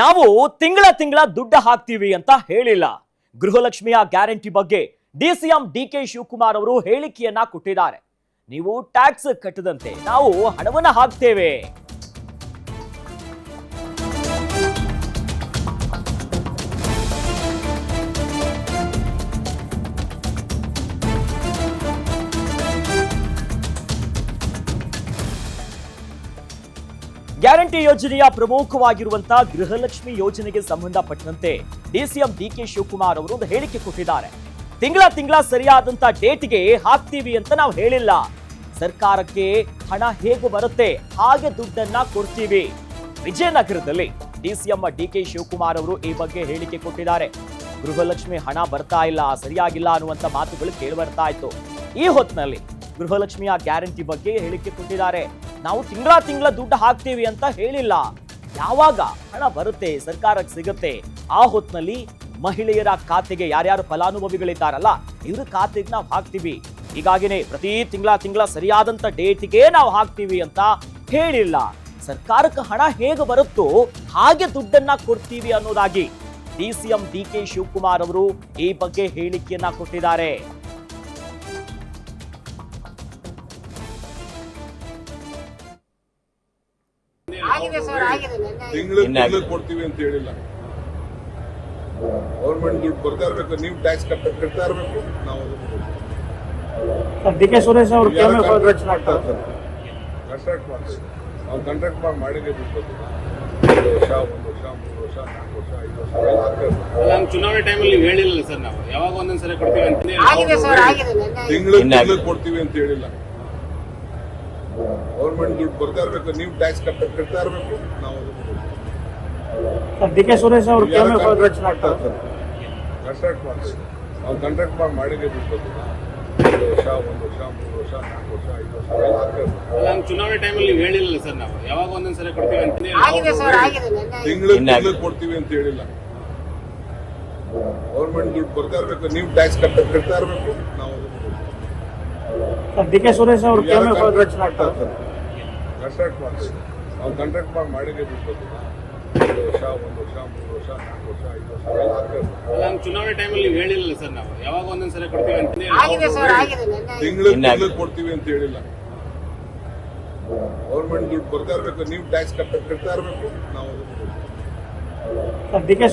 ನಾವು ತಿಂಗಳ ತಿಂಗಳ ದುಡ್ಡು ಹಾಕ್ತೀವಿ ಅಂತ ಹೇಳಿಲ್ಲ. ಗೃಹಲಕ್ಷ್ಮಿಯ ಗ್ಯಾರಂಟಿ ಬಗ್ಗೆ D DCM D K Shivakumar ಅವರು ಹೇಳಿಕೆಯನ್ನ ಕೊಟ್ಟಿದ್ದಾರೆ. ನೀವು ಟ್ಯಾಕ್ಸ್ ಕಟ್ಟದಂತೆ ನಾವು ಹಣವನ್ನು ಹಾಕ್ತೇವೆ. ಗ್ಯಾರಂಟಿ ಯೋಜನೆಯ ಪ್ರಮುಖವಾಗಿರುವಂತಹ ಗೃಹಲಕ್ಷ್ಮಿ ಯೋಜನೆಗೆ ಸಂಬಂಧಪಟ್ಟಂತೆ ಡಿಸಿಎಂ ಡಿ ಕೆ ಶಿವಕುಮಾರ್ ಅವರು ಒಂದು ಹೇಳಿಕೆ ಕೊಟ್ಟಿದ್ದಾರೆ. ತಿಂಗಳ ತಿಂಗಳ ಸರಿಯಾದಂತ ಡೇಟ್ಗೆ ಹಾಕ್ತೀವಿ ಅಂತ ನಾವು ಹೇಳಿಲ್ಲ. ಸರ್ಕಾರಕ್ಕೆ ಹಣ ಹೇಗೆ ಬರುತ್ತೆ, ಹಾಗೆ ದುಡ್ಡನ್ನ ಕೊಡ್ತೀವಿ. ವಿಜಯನಗರದಲ್ಲಿ ಡಿಸಿಎಂ ಡಿ ಕೆ ಶಿವಕುಮಾರ್ ಅವರು ಈ ಬಗ್ಗೆ ಹೇಳಿಕೆ ಕೊಟ್ಟಿದ್ದಾರೆ. ಗೃಹಲಕ್ಷ್ಮಿ ಹಣ ಬರ್ತಾ ಇಲ್ಲ, ಸರಿಯಾಗಿಲ್ಲ ಅನ್ನುವಂಥ ಮಾತುಗಳು ಕೇಳಿ ಬರ್ತಾ ಇತ್ತು. ಈ ಹೊತ್ತಿನಲ್ಲಿ ಗೃಹಲಕ್ಷ್ಮಿಯ ಗ್ಯಾರಂಟಿ ಬಗ್ಗೆ ಹೇಳಿಕೆ ಕೊಟ್ಟಿದ್ದಾರೆ. ನಾವು ತಿಂಗಳ ತಿಂಗಳ ದುಡ್ಡು ಹಾಕ್ತೀವಿ ಅಂತ ಹೇಳಿಲ್ಲ. ಯಾವಾಗ ಹಣ ಬರುತ್ತೆ, ಸರ್ಕಾರಕ್ಕೆ ಸಿಗುತ್ತೆ, ಆ ಹೊತ್ತಿನಲ್ಲಿ ಮಹಿಳೆಯರ ಖಾತೆಗೆ ಯಾರ್ಯಾರು ಫಲಾನುಭವಿಗಳಿದ್ದಾರಲ್ಲ, ಇವ್ರ ಖಾತೆಗೆ ನಾವು ಹಾಕ್ತೀವಿ. ಹೀಗಾಗಿನೇ ಪ್ರತಿ ತಿಂಗಳ ತಿಂಗಳ ಸರಿಯಾದಂತ ಡೇಟಿಗೆ ನಾವು ಹಾಕ್ತೀವಿ ಅಂತ ಹೇಳಿಲ್ಲ. ಸರ್ಕಾರಕ್ಕೆ ಹಣ ಹೇಗೆ ಬರುತ್ತೋ ಹಾಗೆ ದುಡ್ಡನ್ನ ಕೊಡ್ತೀವಿ ಅನ್ನೋದಾಗಿ D C M D K Shivakumar ಅವರು ಈ ಬಗ್ಗೆ ಹೇಳಿಕೆಯನ್ನ ಕೊಟ್ಟಿದ್ದಾರೆ. ತಿಂಗಳು ಕೊಡ್ತೀವಿ ಅಂತ ಹೇಳಿಲ್ಲ. ಗೌರ್ಮೆಂಟ್ ದುಡ್ಡು ಬರ್ತಾ ಇರ್ಬೇಕು ನೀವು ಟ್ಯಾಕ್ಸ್ ಕಟ್ಟ ಕಟ್ತಾ ಇರ್ಬೇಕು ನಾವು ಡಿ ಕೆ ಸುರೇಶ್ ಅವರು ರಚನೆ ಆಗ್ತಾರೆ ಕಾಂಟ್ರಾಕ್ಟ್ ಮಾಡ್ತಾರೆ ನಾವು ಕಾಂಟ್ರಾಕ್ಟ್ ಮಾಡಿ ಮಾಡಿದ್ರೆ ದುಡ್ಡು ಒಂದು ವರ್ಷ ಒಂದು ವರ್ಷ ಮೂರು ವರ್ಷ ನಾಲ್ಕು ವರ್ಷ ಐದು ವರ್ಷ ಹಂಗ್ ಚುನಾವಣೆ ಟೈಮಲ್ಲಿ ಹೇಳಿಲ್ಲ ಸರ್ ನಾವು? ಯಾವಾಗ ಕೊಡ್ತೀವಿ ಅಂತ ಆಗಿದೆ ಸರ್ ಆಗಿದೆ. ನೆನ್ನೆ ತಿಂಗಳು ಇನ್ನ ತಿಂಗಳು ಕೊಡ್ತೀವಿ ಅಂತ ಹೇಳಿಲ್ಲ. ಗೌರ್ಮೆಂಟ್ ದುಡ್ಡು ಬರ್ತಾ ಇರಬೇಕು ನೀವು ಟ್ಯಾಕ್ಸ್ ಕಟ್ಟ ಕಟ್ತಾ ಇರಬೇಕು. ನಾವು ಡಿ ಕೆ ಸುರೇಶ್ ಅವರು ಕೇಂದ್ರ ಮಾಡ್ತಾ ಇರ್ತಾರೆ? ಕಾಂಟ್ರಾಕ್ಟ್ ಮಾಡ್ತೀವಿ ನಾವು ಕಾಂಟ್ರಾಕ್ಟ್ ಮಾಡಿ ಮಾಡಿದ್ರೆ ದುಡ್ಡು ಒಂದು ವರ್ಷ ಒಂದು ವರ್ಷ ಮೂರು ವರ್ಷ ನಾಲ್ಕು ವರ್ಷ ಐದು ವರ್ಷ ಚುನಾವಣೆ ಟೈಮಲ್ಲಿ ನೀವು ಹೇಳಿಲ್ಲ ಸರ್ ನಾವು. ಯಾವಾಗ ಒಂದೊಂದ್ಸಲ ಕೊಡ್ತೀವಿ ಅಂತ ಆಗಿದೆ ಸರ್ ಆಗಿದೆ ತಿಂಗಳು ತಿಂಗಳು ಕೊಡ್ತೀವಿ ಅಂತ ಹೇಳಿಲ್ಲ. ಗೌರ್ಮೆಂಟ್ ದುಡ್ಡು ಬರ್ತಾ ಇರಬೇಕು ನೀವು ಟ್ಯಾಕ್ಸ್ ಕಟ್ಟ ಕಟ್ತಾ ಇರಬೇಕು. ನಾವು ಡಿ ಕೆ ಸುರೇಶ್ ಅವರು ಕೇಂದ್ರ ರಚನೆ ಆಗ್ತಾರೆ ಕಾಂಟ್ರಾಕ್ಟ್ ಮಾಡಿ ನಾವು ಕಾಂಟ್ರಾಕ್ಟ್ ಮಾಡಿ ಮಾಡಿದ್ರೆ ದುಡ್ಡು ಒಂದು ವರ್ಷ ಒಂದು ವರ್ಷ ಮೂರು ವರ್ಷ ನಾಲ್ಕು ವರ್ಷ ಐದು ವರ್ಷ ಎಲ್ಲ ಆಗ್ತಾ ಅಲ್ಲ ಹಂಗ್ ಚುನಾವಣೆ ಟೈಮಲ್ಲಿ ಹೇಳಿಲ್ಲ ಸರ್ ನಾವು. ಯಾವಾಗ ಒಂದೊಂದ್ಸಲ ಕೊಡ್ತೀವಿ ಅಂತ ಆಗಿದೆ ಸರ್ ಆಗಿದೆ. ನೆನ್ನೆ ತಿಂಗಳು ತಿಂಗಳು ಕೊಡ್ತೀವಿ ಅಂತ ಹೇಳಿಲ್ಲ. ಗೌರ್ಮೆಂಟ್ ದುಡ್ಡು ಕೊಡ್ತಾ ಇರಬೇಕು. ನೀವು ಟ್ಯಾಕ್ಸ್ ಕಟ್ಟ ಕಟ್ತಾ ಇರಬೇಕು. ನಾವು ಡಿ ಕೆ